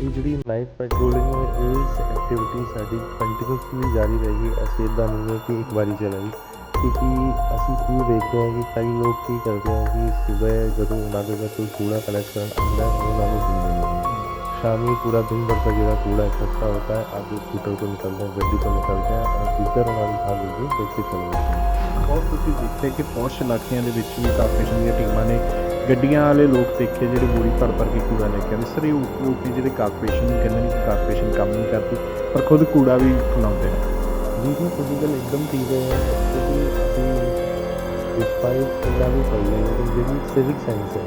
ਇਹ ਜਿਹੜੀ night patrolling ਹੈ ਇਸ ਐਕਟੀਵਿਟੀ ਸਾਡੀ ਕੰਟੀਨਿਊਸਲੀ ਜਾਰੀ ਰਹੇਗੀ ਅਸੀਂ ਇੱਦਾਂ ਨਹੀਂ ਹੈ ਕਿ ਇੱਕ ਵਾਰੀ ਚਲਾਈ ਕਿਉਂਕਿ ਅਸੀਂ ਕੀ ਵੇਖਦੇ ਹਾਂ ਕਿ ਕਈ ਲੋਕ ਕੀ ਕਰਦੇ ਹੈ ਕਿ ਸਵੇਰ ਜਦੋਂ ਉਹਨਾਂ ਦੇ ਘਰ ਕੋਈ ਕੂੜਾ ਕਲੈਕਟ ਕਰਨ ਆਉਂਦਾ ਹੈ ਉਹਨਾਂ ਨੂੰ ਦਿੰਦੇ ਨਹੀਂ ਹੈ ਸ਼ਾਮੀ पूरा दिन भर का ਜਿਹੜਾ कूड़ा इकट्ठा होता है आप स्कूटर को निकलते हैं गड्डी को निकलते हैं और जिधर हमारी था मिलती है देख के चले जाते हैं ਬਹੁਤ ਤੁਸੀਂ ਦੇਖਿਆ ਕਿ ਪੌਸ਼ ਇਲਾਕਿਆਂ ਦੇ ਵਿੱਚ ਵੀ ਕਾਰਪੋਰੇਸ਼ਨ ਦੀਆਂ ਟੀਮਾਂ ਨੇ ਗੱਡੀਆਂ ਵਾਲੇ ਲੋਕ ਦੇਖੇ ਜਿਹੜੇ ਬੋਰੀ ਭਰ ਭਰ ਕੇ ਕੂੜਾ ਲੈ ਕੇ ਆਉਂਦੇ ਸਰ, ਇਹ ਉਹ ਲੋਕ ਜਿਹੜੇ ਕਾਰਪੋਰੇਸ਼ਨ ਨੂੰ ਕਹਿੰਦੇ ਨੇ ਕਾਰਪੋਰੇਸ਼ਨ ਕੰਮ ਨਹੀਂ ਕਰਦੀ, ਪਰ ਖੁਦ ਕੂੜਾ ਵੀ ਫੈਲਾਉਂਦੇ ਨੇ। ਜੀ ਜੀ ਤੁਸੀਂ ਗੱਲ ਇੱਕਦਮ ਠੀਕ ਹੈ। ਕਿਉਂਕਿ ਅਸੀਂ ਇਸ ਪਾਈ ਕੂੜਾ ਵੀ ਫੈਲਾਉਂਦੇ ਹਾਂ ਜਿਹੜੀ ਸਿਵਿਕ ਸੈਂਸ ਹੈ,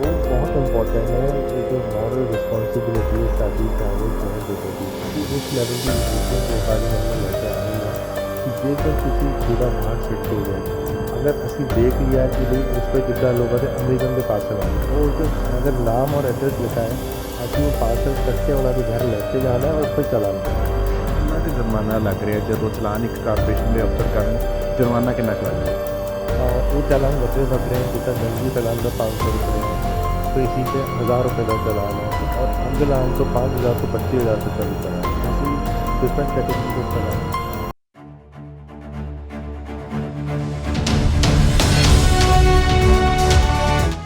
ਉਹ ਬਹੁਤ ਇੰਪੋਰਟੈਂਟ ਹੈ। ਇਹ ਮੋਰਲ ਰਿਸਪੌਂਸਿਬਿਲਿਟੀ ਸਾਡੀ ਪ੍ਰਾਈਵੇਟ ਜਨ ਦੀ ਕਿ ਇਸ ਲੈਵਲ ਦੀ ਇਮਪਲੀਕੇਸ਼ਨ ਬਾਰੇ ਮੈਂ ਲੈ ਕੇ ਆਉਂਗਾ ਜੇਕਰ ਤੁਸੀਂ ਕੂੜਾ ਬਾਹਰ ਸਿੱਟ ਹੋ अगर अभी देख लिया कि भाई उस पर कितना लोग आते अमेरिकन के पार्सल आए तो उसको अगर नाम और एड्रेस लिखा है अभी वो पार्सल करके वाला भी घर लेते जाना है और उस पर चलाना है। उन्हें भी तो जुर्माना लग रहा है जब वो चलान एक कारपोरेशन के अफसर कारण जुर्माना के नक रहे हैं? हाँ, वो चलान बचे सक रहे हैं जितना जल्दी चलान का पाँच सौ रुपये है। तो इसी से हज़ार रुपये का चलान है। और उन लाइन को पाँच हज़ार से पच्चीस हज़ार से का भी है। ऐसी डिफरेंट कैटेगरी के चलान है।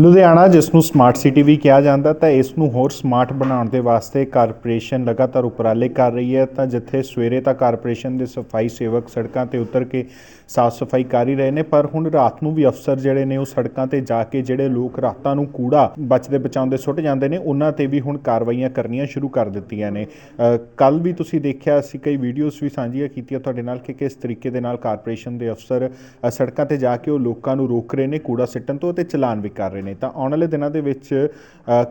ਲੁਧਿਆਣਾ ਜਿਸ ਨੂੰ ਸਮਾਰਟ ਸਿਟੀ ਵੀ ਕਿਹਾ ਜਾਂਦਾ, ਤਾਂ ਇਸ ਨੂੰ ਹੋਰ ਸਮਾਰਟ ਬਣਾਉਣ ਦੇ ਵਾਸਤੇ ਕਾਰਪੋਰੇਸ਼ਨ ਲਗਾਤਾਰ ਉਪਰਾਲੇ ਕਰ ਰਹੀ ਹੈ। ਤਾਂ ਜਿੱਥੇ ਸਵੇਰੇ ਤਾਂ ਕਾਰਪੋਰੇਸ਼ਨ ਦੇ ਸਫ਼ਾਈ ਸੇਵਕ ਸੜਕਾਂ ਤੇ ਉਤਰ ਕੇ ਸਾਫ਼ ਸਫ਼ਾਈ ਕਰ ਹੀ ਰਹੇ ਨੇ, ਪਰ ਹੁਣ ਰਾਤ ਨੂੰ ਵੀ ਅਫਸਰ ਜਿਹੜੇ ਨੇ ਉਹ ਸੜਕਾਂ ਤੇ ਜਾ ਕੇ ਜਿਹੜੇ ਲੋਕ ਰਾਤਾਂ ਨੂੰ ਕੂੜਾ ਬਚਦੇ ਬਚਾਉਂਦੇ ਸੁੱਟ ਜਾਂਦੇ ਨੇ, ਉਹਨਾਂ ਤੇ ਵੀ ਹੁਣ ਕਾਰਵਾਈਆਂ ਕਰਨੀਆਂ ਸ਼ੁਰੂ ਕਰ ਦਿੱਤੀਆਂ ਨੇ। ਕੱਲ ਵੀ ਤੁਸੀਂ ਦੇਖਿਆ, ਅਸੀਂ ਕਈ ਵੀਡੀਓਜ਼ ਵੀ ਸਾਂਝੀਆਂ ਕੀਤੀਆਂ ਤੁਹਾਡੇ ਨਾਲ ਕਿ ਕਿਸ ਤਰੀਕੇ ਦੇ ਨਾਲ ਕਾਰਪੋਰੇਸ਼ਨ ਦੇ ਅਫਸਰ ਸੜਕਾਂ ਤੇ ਜਾ ਕੇ ਉਹ ਲੋਕਾਂ ਨੂੰ ਰੋਕ ਰਹੇ ਨੇ, ਕੂੜਾ ਸਿੱਟਣ ਤੋਂ ਤੇ ਚਲਾਨ ਵੀ ਕਰ ਰਹੇ ਨੇ। ਤਾਂ ਆਉਣ ਵਾਲੇ ਦਿਨਾਂ ਦੇ ਵਿੱਚ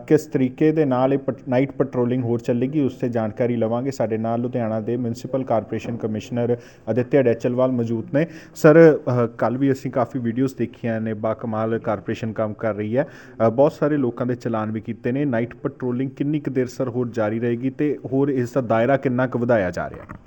ਕਿਸ ਤਰੀਕੇ ਦੇ ਨਾਲ ਇਹ ਨਾਈਟ ਪੈਟਰੋਲਿੰਗ ਹੋਰ ਚੱਲੇਗੀ, ਉਸ ਤੇ ਜਾਣਕਾਰੀ ਲਵਾਂਗੇ। ਸਾਡੇ ਨਾਲ ਲੁਧਿਆਣਾ ਦੇ municipal corporation commissioner Aditya Dachalwal ਮੌਜੂਦ ਨੇ। ਸਰ ਕੱਲ ਵੀ ਅਸੀਂ ਕਾਫੀ ਵੀਡੀਓਜ਼ ਦੇਖੀਆਂ ਨੇ ਬਾ ਕਮਾਲ ਕਾਰਪੋਰੇਸ਼ਨ ਕੰਮ ਕਰ ਰਹੀ ਹੈ। ਬਹੁਤ ਸਾਰੇ ਲੋਕਾਂ ਦੇ ਚਲਾਨ ਵੀ ਕੀਤੇ ਨੇ। ਨਾਈਟ ਪੈਟਰੋਲਿੰਗ ਕਿੰਨੀ ਕੁ ਦੇਰ, ਸਰ, ਹੋਰ ਜਾਰੀ ਰਹੇਗੀ ਤੇ ਹੋਰ ਇਸ ਦਾ ਦਾਇਰਾ ਕਿੰਨਾ ਕੁ ਵਧਾਇਆ ਜਾ ਰਿਹਾ ਹੈ?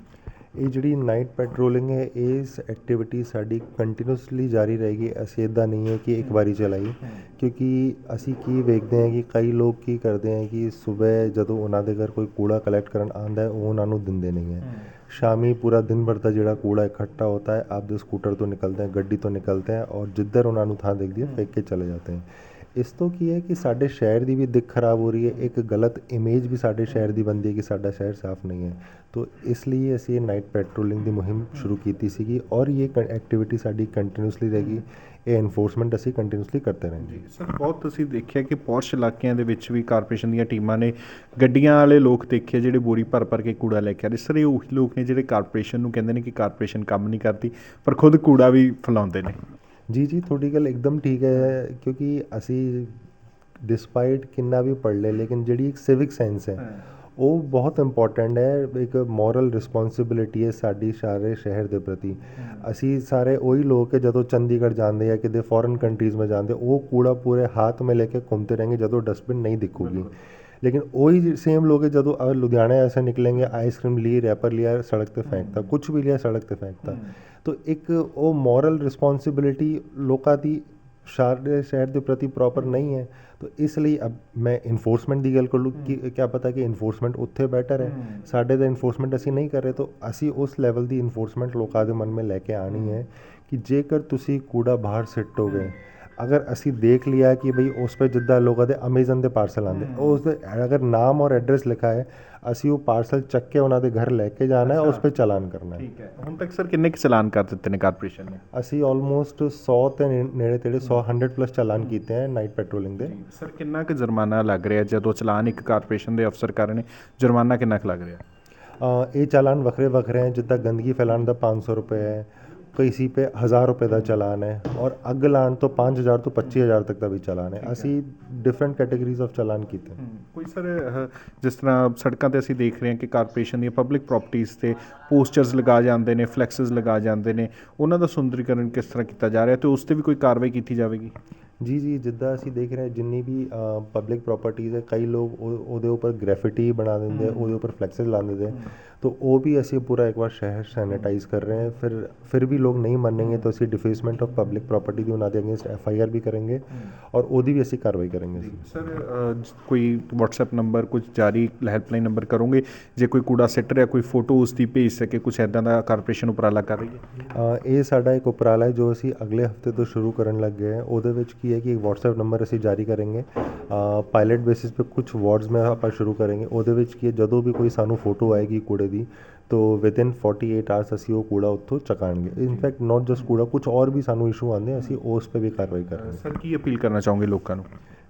ਇਹ ਜਿਹੜੀ ਨਾਈਟ ਪੈਟਰੋਲਿੰਗ ਹੈ ਇਸ ਐਕਟੀਵਿਟੀ ਸਾਡੀ ਕੰਟੀਨਿਊਸਲੀ ਜਾਰੀ ਰਹੇਗੀ। ਅਸੀਂ ਇੱਦਾਂ ਨਹੀਂ ਹੈ ਕਿ ਇੱਕ ਵਾਰੀ ਚਲਾਈ। ਕਿਉਂਕਿ ਅਸੀਂ ਕੀ ਵੇਖਦੇ ਹਾਂ ਕਿ ਕਈ ਲੋਕ ਕੀ ਕਰਦੇ ਹੈ ਕਿ ਸੁਬਹ ਜਦੋਂ ਉਹਨਾਂ ਦੇ ਘਰ ਕੋਈ ਕੂੜਾ ਕਲੈਕਟ ਕਰਨ ਆਉਂਦਾ ਹੈ ਉਹ ਉਹਨਾਂ ਨੂੰ ਦਿੰਦੇ ਨਹੀਂ ਹੈ। ਸ਼ਾਮੀ ਪੂਰਾ ਦਿਨ ਭਰ ਦਾ ਜਿਹੜਾ ਕੂੜਾ ਇਕੱਠਾ ਹੋਤਾ ਹੈ ਆਪਦੇ ਸਕੂਟਰ ਤੋਂ ਨਿਕਲਦੇ ਹੈ ਗੱਡੀ ਤੋਂ ਨਿਕਲते ਔਰ ਜਿੱਧਰ ਉਹਨਾਂ ਨੂੰ ਥਾਂ ਦੇਖਦੀ ਹੈ ਫੇਕ ਕੇ ਚਲੇ जाते हैं ਇਸ ਤੋਂ ਕੀ ਹੈ ਕਿ ਸਾਡੇ ਸ਼ਹਿਰ ਦੀ ਵੀ ਦਿੱਖ ਖਰਾਬ ਹੋ ਰਹੀ ਹੈ, ਇੱਕ ਗਲਤ ਇਮੇਜ ਵੀ ਸਾਡੇ ਸ਼ਹਿਰ ਦੀ ਬਣਦੀ ਹੈ ਕਿ ਸਾਡਾ ਸ਼ਹਿਰ ਸਾਫ਼ ਨਹੀਂ ਹੈ। ਤੋ ਇਸ ਲਈ ਅਸੀਂ ਇਹ ਨਾਈਟ ਪੈਟਰੋਲਿੰਗ ਦੀ ਮੁਹਿੰਮ ਸ਼ੁਰੂ ਕੀਤੀ ਸੀਗੀ ਔਰ ਇਹ ਐਕਟੀਵਿਟੀ ਸਾਡੀ ਕੰਟੀਨਿਊਸਲੀ ਰਹੇਗੀ। ਇਹ ਐਨਫੋਰਸਮੈਂਟ ਅਸੀਂ ਕੰਟੀਨਿਊਸਲੀ ਕਰਦੇ ਰਹਿੰਦੇ ਸਰ, ਬਹੁਤ ਤੁਸੀਂ ਦੇਖਿਆ ਕਿ ਪੌਸ਼ ਇਲਾਕਿਆਂ ਦੇ ਵਿੱਚ ਵੀ ਕਾਰਪੋਰੇਸ਼ਨ ਦੀਆਂ ਟੀਮਾਂ ਨੇ ਗੱਡੀਆਂ ਵਾਲੇ ਲੋਕ ਦੇਖੇ ਜਿਹੜੇ ਬੋਰੀ ਭਰ ਭਰ ਕੇ ਕੂੜਾ ਲੈ ਕੇ ਆ ਰਹੇ। ਸਰ, ਇਹ ਉਹੀ ਲੋਕ ਨੇ ਜਿਹੜੇ ਕਾਰਪੋਰੇਸ਼ਨ ਨੂੰ ਕਹਿੰਦੇ ਨੇ ਕਿ ਕਾਰਪੋਰੇਸ਼ਨ ਕੰਮ ਨਹੀਂ ਕਰਦੀ, ਪਰ ਖੁਦ ਕੂੜਾ ਵੀ ਫੈਲਾਉਂਦੇ ਨੇ। ਜੀ ਜੀ ਤੁਹਾਡੀ ਗੱਲ ਇੱਕਦਮ ਠੀਕ ਹੈ ਕਿਉਂਕਿ ਅਸੀਂ ਡਿਸਪਾਈਟ ਕਿੰਨਾ ਵੀ ਪੜ੍ਹ ਲਏ ਲੇਕਿਨ ਜਿਹੜੀ ਇੱਕ ਸਿਵਿਕ ਸੈਂਸ ਹੈ ਉਹ ਬਹੁਤ ਇੰਪੋਰਟੈਂਟ ਹੈ ਇੱਕ ਮੋਰਲ ਰਿਸਪੌਂਸਿਬਿਲਿਟੀ ਹੈ ਸਾਡੀ ਸਾਰੇ ਸ਼ਹਿਰ ਦੇ ਪ੍ਰਤੀ। ਅਸੀਂ ਸਾਰੇ ਉਹੀ ਲੋਕ ਹੈ ਜਦੋਂ ਚੰਡੀਗੜ੍ਹ ਜਾਂਦੇ ਆ ਕਿਤੇ ਫੋਰਨ ਕੰਟਰੀਜ਼ ਮੇ ਜਾਂਦੇ ਉਹ ਕੂੜਾ ਪੂਰੇ ਹੱਥ ਮੇ ਲੈ ਕੇ ਘੁੰਮਦੇ ਰਹਿੰਗੇ ਜਦੋਂ ਡਸਟਬਿਨ ਨਹੀਂ ਦਿਖੂਗੀ। लेकिन वही सेम लोग हैं ਜਦੋਂ अगर लुधियाना ऐसे निकलेंगे आइसक्रीम ली रैपर लिया सड़क पे फेंकता कुछ भी लिया सड़क पे फेंकता तो ਇੱਕ ਉਹ ਮੋਰਲ ਰਿਸਪੌਂਸਿਬਿਲਿਟੀ ਲੋਕਾਂ ਦੀ ਸਾਡੇ ਸ਼ਹਿਰ ਦੇ ਪ੍ਰਤੀ ਪ੍ਰੋਪਰ ਨਹੀਂ ਹੈ ਤਾਂ ਇਸ ਲਈ ਅਬ ਮੈਂ ਇਨਫੋਰਸਮੈਂਟ ਦੀ ਗੱਲ ਕਰ ਲੂੰ ਕਿ ਕੀ ਪਤਾ ਕਿ ਇਨਫੋਰਸਮੈਂਟ ਉੱਥੇ ਬੈਟਰ ਹੈ ਸਾਡੇ ਦਾ ਇਨਫੋਰਸਮੈਂਟ ਅਸੀਂ ਨਹੀਂ ਕਰ ਰਹੇ ਤਾਂ ਅਸੀਂ ਉਸ ਲੈਵਲ ਦੀ ਇਨਫੋਰਸਮੈਂਟ ਲੋਕਾਂ ਦੇ ਮਨ में ਲੈ ਕੇ ਆਣੀ ਹੈ ਕਿ ਜੇਕਰ ਤੁਸੀਂ ਕੂੜਾ ਬਾਹਰ ਸਿੱਟੋਗੇ ਅਗਰ ਅਸੀਂ ਦੇਖ ਲਿਆ ਕਿ ਭਈ ਉਸ 'ਤੇ ਜਿੱਦਾਂ ਲੋਕਾਂ ਦੇ ਅਮੇਜ਼ਨ ਦੇ ਪਾਰਸਲ ਆਉਂਦੇ ਉਹ ਉਸ ਦੇ ਅਗਰ ਨਾਮ ਔਰ ਐਡਰੈਸ ਲਿਖਾ ਹੈ ਅਸੀਂ ਉਹ ਪਾਰਸਲ ਚੱਕ ਕੇ ਉਹਨਾਂ ਦੇ ਘਰ ਲੈ ਕੇ ਜਾਣਾ ਹੈ ਉਸ 'ਤੇ ਚਲਾਨ ਕਰਨਾ ਹੈ। ਠੀਕ ਹੈ। ਹੁਣ ਤੱਕ ਸਰ ਕਿੰਨੇ ਕੁ ਚਲਾਨ ਕਰ ਦਿੱਤੇ ਨੇ ਕਾਰਪੋਰੇਸ਼ਨ ਨੇ? ਅਸੀਂ ਆਲਮੋਸਟ 100 ਤੇ ਨੇੜੇ ਤੇੜੇ 100 100 ਪਲੱਸ ਚਾਲਾਨ ਕੀਤੇ ਹੈ ਨਾਈਟ ਪੈਟਰੋਲਿੰਗ ਦੇ। ਸਰ ਕਿੰਨਾ ਕੁ ਜੁਰਮਾਨਾ ਲੱਗ ਰਿਹਾ ਜਦੋਂ ਚਲਾਨ ਇੱਕ ਕਾਰਪੋਰੇਸ਼ਨ ਦੇ ਅਫਸਰ ਕਰ ਰਹੇ ਨੇ? ਜੁਰਮਾਨਾ ਕਿੰਨਾ ਕੁ ਲੱਗ ਰਿਹਾ? ਇਹ ਚਾਲਾਨ ਵੱਖਰੇ ਵੱਖਰੇ ਹੈ ਜਿੱਦਾਂ ਗੰਦਗੀ ਫੈਲਾਉਣ ਦਾ 500 ਰੁਪਏ ਹੈ ਕਿਸੇ पे 1000 ਰੁਪਏ ਦਾ ਚਾਲਾਨ ਹੈ ਔਰ ਅੱਗ ਲਾਉਣ ਤੋਂ 5000 ਤੋਂ 25000 ਤੱਕ ਦਾ ਵੀ ਚਾਲਾਨ ਹੈ। ਅਸੀਂ ਡਿਫਰੈਂਟ ਕੈਟਾਗਰੀਜ਼ ਆਫ ਚਾਲਾਨ ਕੀਤੇ। ਕੋਈ ਸਰ ਜਿਸ ਤਰ੍ਹਾਂ ਸੜਕਾਂ ਤੇ ਅਸੀਂ ਦੇਖ ਰਹੇ ਹਾਂ ਕਿ ਕਾਰਪੋਰੇਸ਼ਨ ਦੀਆਂ ਪਬਲਿਕ ਪ੍ਰਾਪਰਟੀਆਂ ਤੇ ਪੋਸਟਰਸ ਲਗਾ ਜਾਂਦੇ ਨੇ ਫਲੈਕਸਸ ਲਗਾ ਜਾਂਦੇ ਨੇ। ਉਹਨਾਂ ਦਾ ਸੁੰਦਰੀਕਰਨ ਕਿਸ ਤਰ੍ਹਾਂ ਕੀਤਾ ਜਾ ਰਿਹਾ ਤੇ ਉਸ ਤੇ ਵੀ ਕੋਈ ਕਾਰਵਾਈ ਕੀਤੀ ਜਾਵੇਗੀ? ਜੀ ਜੀ ਜਿੱਦਾਂ ਅਸੀਂ ਦੇਖ ਰਹੇ ਜਿੰਨੀ ਵੀ ਪਬਲਿਕ ਪ੍ਰਾਪਰਟੀਜ਼ ਹੈ ਕਈ ਲੋਕ ਉਹ- ਉਹਦੇ ਉੱਪਰ ਗ੍ਰੈਫਿਟੀ ਬਣਾ ਦਿੰਦੇ ਆ, ਉਹਦੇ ਉੱਪਰ ਫਲੈਕਸਸ ਲਾ ਦਿੰਦੇ ਆ। तो वो भी ਅਸੀਂ ਪੂਰਾ ਇੱਕ ਵਾਰ ਸ਼ਹਿਰ ਸੈਨੀਟਾਈਜ਼ ਕਰ ਰਹੇ हैं फिर फिर भी लोग नहीं मानेंगे तो ਅਸੀਂ ਡਿਫੇਸਮੈਂਟ ਆਫ ਪਬਲਿਕ ਪ੍ਰਾਪਰਟੀ ਦੀ ਉਹਨਾਂ ਦੇ ਅਗੇਂਸਟ ਐਫ ਆਈ ਆਰ ਵੀ ਕਰਾਂਗੇ ਔਰ ਉਹਦੀ ਵੀ ਅਸੀਂ ਕਾਰਵਾਈ ਕਰਾਂਗੇ ਅਸੀਂ ਸਰ ਕੋਈ WhatsApp ਨੰਬਰ ਕੁਝ ਜਾਰੀ ਹੈਲਪਲਾਈਨ ਨੰਬਰ ਕਰੋਗੇ ਜੇ ਕੋਈ ਕੂੜਾ ਸਿੱਟ ਰਿਹਾ ਕੋਈ ਫੋਟੋ ਉਸ ਦੀ ਭੇਜ ਸਕੇ ਕੁਝ ਐਦਾਂ ਦਾ ਕਾਰਪੋਰੇਸ਼ਨ ਉਪਰਾਲਾ ਕਰ ਰਹੀ ਹੈ ਅ, ਇਹ ਸਾਡਾ ਇੱਕ ਉਪਰਾਲਾ ਹੈ ਜੋ ਅਸੀਂ ਅਗਲੇ ਹਫਤੇ ਤੋਂ ਸ਼ੁਰੂ ਕਰਨ ਲੱਗੇ ਹਾਂ ਉਹਦੇ ਵਿੱਚ ਕੀ ਹੈ ਕਿ ਇੱਕ WhatsApp ਨੰਬਰ ਅਸੀਂ ਜਾਰੀ ਕਰਾਂਗੇ ਪਾਇਲਟ ਬੇਸਿਸ ਤੇ ਕੁਝ ਵਾਰਡਸ ਮੈਂ ਆਪਾਂ ਸ਼ੁਰੂ ਕਰਾਂਗੇ ਉਹਦੇ ਵਿੱਚ ਕੀ ਹੈ ਜਦੋਂ ਵੀ ਕੋਈ ਸਾਨੂੰ ਫੋਟੋ ਆਏਗੀ ਕੂੜੇ ਦੀ ਤੋ ਵਿਦਿਨ 48 ਆਵਰਸ ਅਸੀਂ ਉਹ ਕੂੜਾ ਉੱਥੋਂ ਚਕਾਣਗੇ ਇਨਫੈਕਟ ਨਾਟ ਜਸਟ ਕੂੜਾ ਕੁਝ ਹੋਰ ਵੀ ਸਾਨੂੰ ਇਸ਼ੂ ਆਉਂਦੇ ਅਸੀਂ ਉਸ 'ਤੇ ਵੀ ਕਾਰਵਾਈ ਕਰਾਂਗੇ ਸਰ ਕੀ ਅਪੀਲ ਕਰਨਾ ਚਾਹੋਗੇ ਲੋਕਾਂ ਨੂੰ?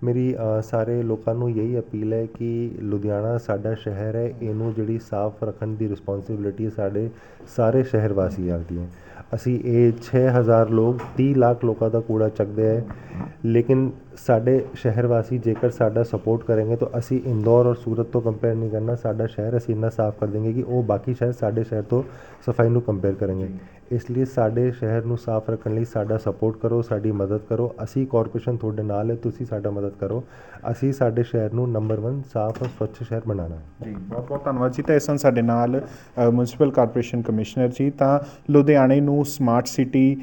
ਮੇਰੀ ਸਾਰੇ ਲੋਕਾਂ ਨੂੰ ਯਹੀ ਅਪੀਲ ਹੈ ਕਿ ਲੁਧਿਆਣਾ ਸਾਡਾ ਸ਼ਹਿਰ ਹੈ ਇਹਨੂੰ ਜਿਹੜੀ ਸਾਫ਼ ਰੱਖਣ ਦੀ ਰਿਸਪੌਂਸਿਬਿਲਿਟੀ ਸਾਡੇ ਸਾਰੇ ਸ਼ਹਿਰ ਵਾਸੀਆਂ ਦੀ ਹੈ। ਅਸੀਂ ਇਹ 6000 ਲੋਕ 30 ਲੱਖ ਲੋਕਾਂ ਦਾ ਕੂੜਾ ਚੱਕਦੇ ਹੈ ਲੇਕਿਨ ਸਾਡੇ ਸ਼ਹਿਰ ਵਾਸੀ ਜੇਕਰ ਸਾਡਾ ਸਪੋਰਟ ਕਰਨਗੇ ਤਾਂ ਅਸੀਂ ਇੰਦੌਰ ਔਰ ਸੂਰਤ ਤੋਂ ਕੰਪੇਅਰ ਨਹੀਂ ਕਰਨਾ ਸਾਡਾ ਸ਼ਹਿਰ ਅਸੀਂ ਇੰਨਾ ਸਾਫ਼ ਕਰ ਦੇਂਗੇ ਕਿ ਉਹ ਬਾਕੀ ਸ਼ਹਿਰ ਸਾਡੇ ਸ਼ਹਿਰ ਤੋਂ ਸਫ਼ਾਈ ਨੂੰ ਕੰਪੇਅਰ ਕਰਨਗੇ। ਇਸ ਲਈ ਸਾਡੇ ਸ਼ਹਿਰ ਨੂੰ ਸਾਫ਼ ਰੱਖਣ ਲਈ ਸਾਡਾ ਸਪੋਰਟ ਕਰੋ ਸਾਡੀ ਮਦਦ ਕਰੋ ਅਸੀਂ ਕਾਰਪੋਰੇਸ਼ਨ ਤੁਹਾਡੇ ਨਾਲ ਹੈ ਤੁਸੀਂ ਸਾਡਾ ਮਦਦ ਕਰੋ। ਅਸੀਂ ਸਾਡੇ ਸ਼ਹਿਰ ਨੂੰ ਨੰਬਰ 1 ਸਾਫ਼ ਔਰ ਸਵੱਛ ਸ਼ਹਿਰ ਬਣਾਉਣਾ ਹੈ। ਜੀ ਬਹੁਤ ਬਹੁਤ ਧੰਨਵਾਦ ਜੀ। ਤਾਂ ਇਸ ਸਨ ਸਾਡੇ ਨਾਲ ਮਿਊਨਿਸਪਲ ਕਾਰਪੋਰੇਸ਼ਨ ਕਮਿਸ਼ਨਰ ਜੀ। ਤਾਂ ਲੁਧਿਆਣੇ ਨੂੰ ਸਮਾਰਟ ਸਿਟੀ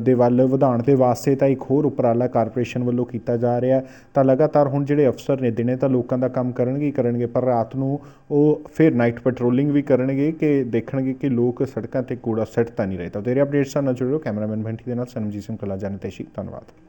ਦੇ ਵੱਲ ਵਧਾਉਣ ਦੇ ਵਾਸਤੇ ਤਾਂ ਇੱਕ ਹੋਰ ਉਪਰਾਲਾ ਕਾਰਪੋਰੇਸ਼ਨ ਵੱਲੋਂ ਕੀਤਾ ਕੀਤਾ ਜਾ ਰਿਹਾ ਤਾਂ ਲਗਾਤਾਰ ਹੁਣ ਜਿਹੜੇ ਅਫਸਰ ਨੇ, ਦਿਨੇ ਤਾਂ ਲੋਕਾਂ ਦਾ ਕੰਮ ਕਰਨਗੇ ਹੀ ਕਰਨਗੇ, ਪਰ ਰਾਤ ਨੂੰ ਉਹ ਫਿਰ ਨਾਈਟ ਪੈਟਰੋਲਿੰਗ ਵੀ ਕਰਨਗੇ ਕਿ ਦੇਖਣਗੇ ਕਿ ਲੋਕ ਸੜਕਾਂ ਤੇ ਕੂੜਾ ਸਿੱਟ ਤਾਂ ਨਹੀਂ ਰਹੇ। ਤਾਂ ਤੇਰੇ ਅਪਡੇਟਸ ਨਾਲ ਜੁੜੋ ਕੈਮਰਾਮੈਨ ਬੰਟੀ ਦੇ ਨਾਲ ਸਨਮਜੀਤ ਸਿੰਘ ਕਲਾ ਜਾਣਤੇਸ਼ੀ ਧੰਨਵਾਦ।